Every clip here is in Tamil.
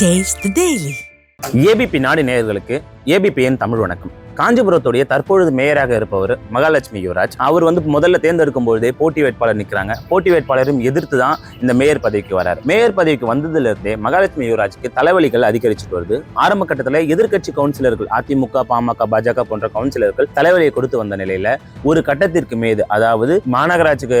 டேஸ்ட் டெய்லி ஏபிபி நாடு நேயர்களுக்கு ஏபிபிஎன் தமிழ் வணக்கம். காஞ்சிபுரத்துடைய தற்பொழுது மேயராக இருப்பவர் மகாலட்சுமி யுவராஜ். அவர் வந்து முதல்ல தேர்ந்தெடுக்கும் பொழுதே போட்டி வேட்பாளர் நிற்கிறாங்க போட்டி வேட்பாளரும் எதிர்த்து தான் இந்த மேயர் பதவிக்கு வரார். மேயர் பதவிக்கு வந்ததிலிருந்தே மகாலட்சுமி யுவராஜுக்கு தலைவலிகள் அதிகரிச்சுட்டு வருது. ஆரம்ப கட்டத்தில் எதிர்க்கட்சி கவுன்சிலர்கள் அதிமுக பாமக பாஜக போன்ற கவுன்சிலர்கள் தலைவலியை கொடுத்து வந்த நிலையில ஒரு கட்டத்திற்கு மீது அதாவது மாநகராட்சிக்கு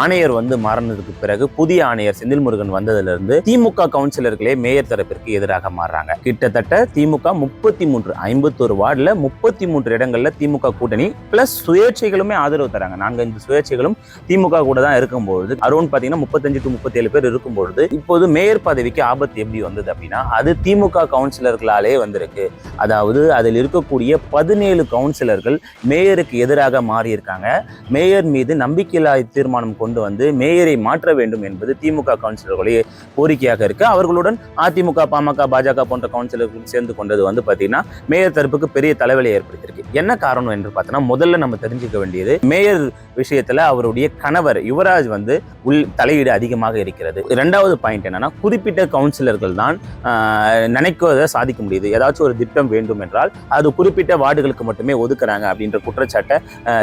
ஆணையர் வந்து மாறினதுக்கு பிறகு புதிய ஆணையர் செந்தில் முருகன் வந்ததிலிருந்து திமுக கவுன்சிலர்களே மேயர் தரப்பிற்கு எதிராக மாறுறாங்க. கிட்டத்தட்ட திமுக முப்பத்தி மூன்று ஐம்பத்தொரு வார்டில் முப்பத்தி மூன்று இடங்கள்ல திமுக கூட்டணி பிளஸ் சுயேட்சைகளுமே ஆதரவு தராங்க. நான்கு ஐந்து சுயேட்சைகளும் திமுக கூட தான் இருக்கும்பொழுது அரௌண்ட் பாத்தீங்கன்னா முப்பத்தஞ்சு டு முப்பத்தேழு பேர் இருக்கும்பொழுது இப்போது மேயர் பதவிக்கு ஆபத்து எப்படி வந்தது அப்படின்னா அது திமுக கவுன்சிலர்களாலே வந்திருக்கு. அதாவது அதில் இருக்கக்கூடிய பதினேழு கவுன்சிலர்கள் மேயருக்கு எதிராக மாறியிருக்காங்க. மேயர் மீது நம்பிக்கையில்லா தீர்மானம் கொண்டு வந்து மேயரை மாற்ற வேண்டும் என்பது திமுக கவுன்சிலர்களுடைய கோரிக்கையாக இருக்கு. அவர்களுடன் அதிமுக பாமக பாஜக போன்ற கவுன்சிலர்களும் சேர்ந்து கொண்டது வந்து பாத்தீங்கன்னா மேயர் தரப்புக்கு பெரிய தலைவலி ஏற்படுத்தியிருக்கு. என்ன காரணம் என்று பார்த்தோன்னா முதல்ல நம்ம தெரிஞ்சுக்க வேண்டியது மேயர் விஷயத்தில் அவருடைய கணவர் யுவராஜ் வந்து உள் தலையீடு அதிகமாக இருக்கிறது. ரெண்டாவது பாயிண்ட் என்னன்னா குறிப்பிட்ட கவுன்சிலர்கள் தான் ஆஹ், நினைக்கிறத சாதிக்க முடியுது. ஏதாச்சும் ஒரு திட்டம் வேண்டும் என்றால் அது குறிப்பிட்ட வார்டுகளுக்கு மட்டுமே ஒதுக்குறாங்க அப்படின்ற குற்றச்சாட்டை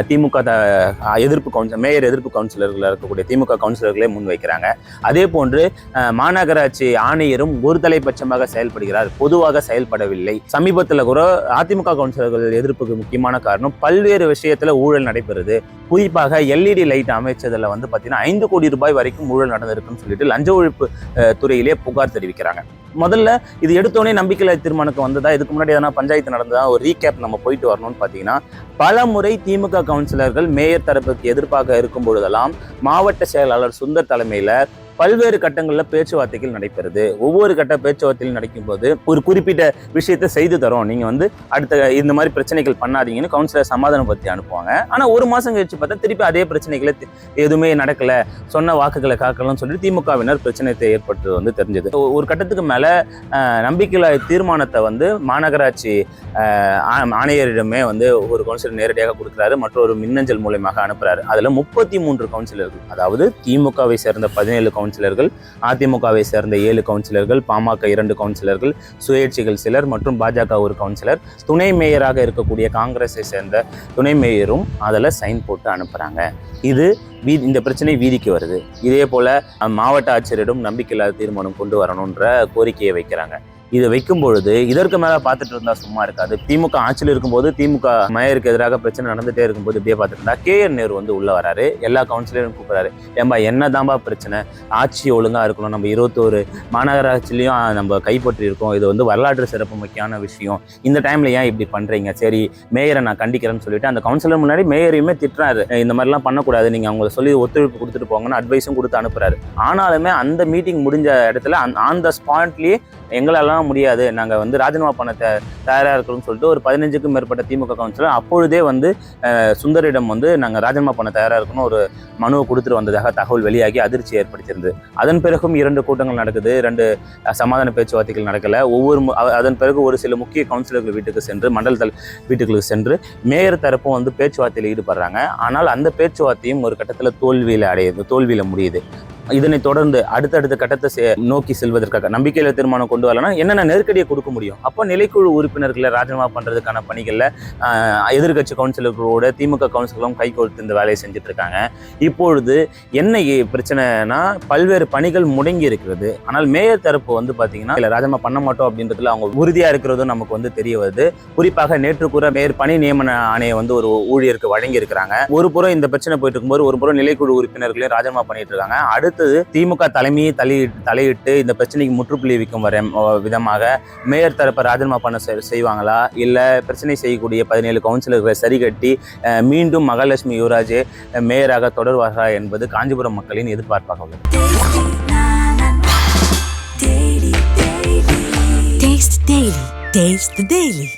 திமுக த- எதிர்ப்பு கவுன்சில் மேயர் எதிர்ப்பு கவுன்சிலர்களில் இருக்கக்கூடிய திமுக கவுன்சிலர்களே முன்வைக்கிறாங்க அதே போன்று மாநகராட்சி ஆணையரும் ஒரு தலைப்பட்சமாக செயல்படுகிறார். பொதுவாக செயல்படவில்லை. சமீபத்தில் கூட அதிமுக கவுன்சிலர்கள் எதிர்ப்புக்கு முக்கியமான காரணம் பல்வேறு விஷயத்தில் ஊழல் நடைபெறுது. குறிப்பாக எல்இடி லைட் அமைச்சதில் வந்து பார்த்தீங்கன்னா ஐந்து கோடி ரூபாய் வரைக்கும் ஊழல் நடந்திருக்குன்னு சொல்லிட்டு லஞ்ச ஒழிப்பு துறையிலே புகார் தெரிவிக்கிறாங்க. முதல்ல இது எடுத்தோடனே நம்பிக்கையில்லா தீர்மானத்துக்கு வந்ததா? இதுக்கு முன்னாடி எதனா பஞ்சாயத்து நடந்ததா? ஒரு ரீகேப் நம்ம போயிட்டு வரணும்னு பார்த்தீங்கன்னா பல முறை திமுக கவுன்சிலர்கள் மேயர் தரப்புக்கு எதிர்ப்பாக இருக்கும் பொழுதெல்லாம் மாவட்ட செயலாளர் சுந்தர் தலைமையில் பல்வேறு கட்டங்களில் பேச்சுவார்த்தைகள் நடைபெறுது. ஒவ்வொரு கட்ட பேச்சுவார்த்தைகள் நடக்கும்போது ஒரு குறிப்பிட்ட விஷயத்தை செய்து தரோம். நீங்கள் வந்து அடுத்த இந்த மாதிரி பிரச்சனைகள் பண்ணாதீங்கன்னு கவுன்சிலர் சமாதானப்படுத்தி அனுப்புவாங்க. ஆனால் ஒரு மாதம் கழிச்சு பார்த்தா திருப்பி அதே பிரச்சனைகளை எதுவுமே நடக்கல. சொன்ன வாக்குகளை காக்கலன்னு சொல்லி திமுகவினர் பிரச்சனையை ஏற்பட்டு வந்து தெரிஞ்சது. ஒரு கட்டத்துக்கு மேலே நம்பிக்கையில்லா தீர்மானத்தை வந்து மாநகராட்சி ஆணையரிடமே வந்து ஒரு கவுன்சிலர் நேரடியாக கொடுக்குறாரு. மற்றொரு மின்னஞ்சல் மூலயமாக அனுப்புகிறாரு அதில் முப்பத்தி மூன்று கவுன்சிலர்கள் அதாவது திமுகவை சேர்ந்த பதினேழு கவுன்சிலர்கள் அதிமுகவை சேர்ந்த ஏழு கவுன்சிலர்கள் பாமக இரண்டு கவுன்சிலர்கள் சுயேட்சிகள் சிலர் மற்றும் பாஜக ஒரு கவுன்சிலர். துணை மேயராக இருக்கக்கூடிய காங்கிரஸை சேர்ந்த துணை மேயரும் அதில் சைன் போட்டு அனுப்புறாங்க. இது வீ இந்த பிரச்சனை வீதிக்கு வருது. இதே போல மாவட்ட ஆட்சியரிடம் நம்பிக்கையில்லாத தீர்மானம் கொண்டு வரணுன்ற கோரிக்கையை வைக்கிறாங்க. இதை வைக்கும் பொழுது இதற்கு மேலே பார்த்துட்டு இருந்தா சும்மா இருக்காது. திமுக ஆட்சியில் இருக்கும்போது திமுக மேயருக்கு எதிராக பிரச்சனை நடந்துட்டே இருக்கும்போது இப்படியே பார்த்துட்டு இருந்தா கே என் நேரு வந்து உள்ள வராரு. எல்லா கவுன்சிலரும் கூப்பிடுறாரு. என்ன தான்பா பிரச்சனை? ஆட்சி ஒழுங்கா இருக்கணும். நம்ம இருபத்தோரு மாநகராட்சிலையும் நம்ம கைப்பற்றி இருக்கோம் இது வந்து வரலாற்று சிறப்பு முக்கியமான விஷயம். இந்த டைம்ல ஏன் இப்படி பண்றீங்க? சரி மேயரை நான் கண்டிக்கிறேன்னு சொல்லிட்டு அந்த கவுன்சிலர் முன்னாடி மேயரையுமே திட்டுறாரு. இந்த மாதிரிலாம் பண்ணக்கூடாது. நீங்க அவங்கள சொல்லி ஒத்துழைப்பு கொடுத்துட்டு போங்கன்னு அட்வைஸும் கொடுத்து அனுப்புறாரு. ஆனாலுமே அந்த மீட்டிங் முடிஞ்ச இடத்துல ஆன் த ஸ்பாட்லயே எங்களாலாம் முடியாது. நாங்கள் வந்து ராஜினாமா பண்ண த தயாராக இருக்கிறோம்னு சொல்லிட்டு ஒரு பதினஞ்சுக்கும் மேற்பட்ட திமுக கவுன்சிலர் அப்பொழுதே வந்து சுந்தரிடம் வந்து நாங்கள் ராஜினாமா பண்ண தயாராக இருக்கணும் ஒரு மனுவை கொடுத்துட்டு வந்ததாக தகவல் வெளியாகி அதிர்ச்சி ஏற்படுத்தியிருந்தது அதன் பிறகும் இரண்டு கூட்டங்கள் நடக்குது. ரெண்டு சமாதான பேச்சுவார்த்தைகள் நடக்கலை. ஒவ்வொரு அதன் பிறகு ஒரு சில முக்கிய கவுன்சிலர்கள் வீட்டுக்கு சென்று மண்டல தல் வீட்டுகளுக்கு சென்று மேயர் தரப்பும் வந்து பேச்சுவார்த்தையில் ஈடுபடுறாங்க. ஆனால் அந்த பேச்சுவார்த்தையும் ஒரு கட்டத்தில் தோல்வியில் அடையுது தோல்வியில் முடியுது. இதனை தொடர்ந்து அடுத்தடுத்த கட்டத்தை செ- நோக்கி செல்வதற்காக நம்பிக்கையில தீர்மானம் கொண்டு வரலன்னா என்னென்ன நெருக்கடியை கொடுக்க முடியும்? அப்போ நிலைக்குழு உறுப்பினர்களை ராஜினாமா பண்றதுக்கான பணிகளில் எதிர்கட்சி எதிர்க்கட்சி கவுன்சிலர்களோட திமுக கவுன்சிலரும் கை கொடுத்து இந்த வேலையை செஞ்சுட்டு இருக்காங்க. இப்பொழுது என்ன பிரச்சனைனா பல்வேறு பணிகள் முடங்கி இருக்கிறது. ஆனால் மேயர் தரப்பு வந்து பார்த்தீங்கன்னா இல்லை ராஜினாமா பண்ண மாட்டோம் அப்படின்றதுல அவங்க உறுதியாக இருக்கிறதும் நமக்கு வந்து தெரிய வருது. குறிப்பாக நேற்று கூட மேயர் பணி நியமன ஆணையை வந்து ஒரு ஊழியருக்கு வழங்கி இருக்கிறாங்க ஒரு புறம் இந்த பிரச்சனை போயிட்டு இருக்கும்போது ஒரு புறம் நிலைக்குழு உறுப்பினர்களையும் ராஜினாமா பண்ணிட்டு இருக்காங்க. அடுத்தது திமுக தலைமையை தலை தலையிட்டு இந்த பிரச்சனைக்கு முற்றுப்புள்ளி வைக்கும் வர விதமாக மேயர் தரப்பை ராஜினாமா பண்ண செய்வாங்களா இல்லை பிரச்சனை செய்யக்கூடிய பதினேழு கவுன்சிலர்களை சரி கட்டி மீண்டும் மகாலட்சுமி யுவராஜ் மேயராக தொடர்வார்களா என்பது காஞ்சிபுரம் மக்களின் எதிர்பார்ப்பாக உள்ளது Taste Daily. Taste the Daily.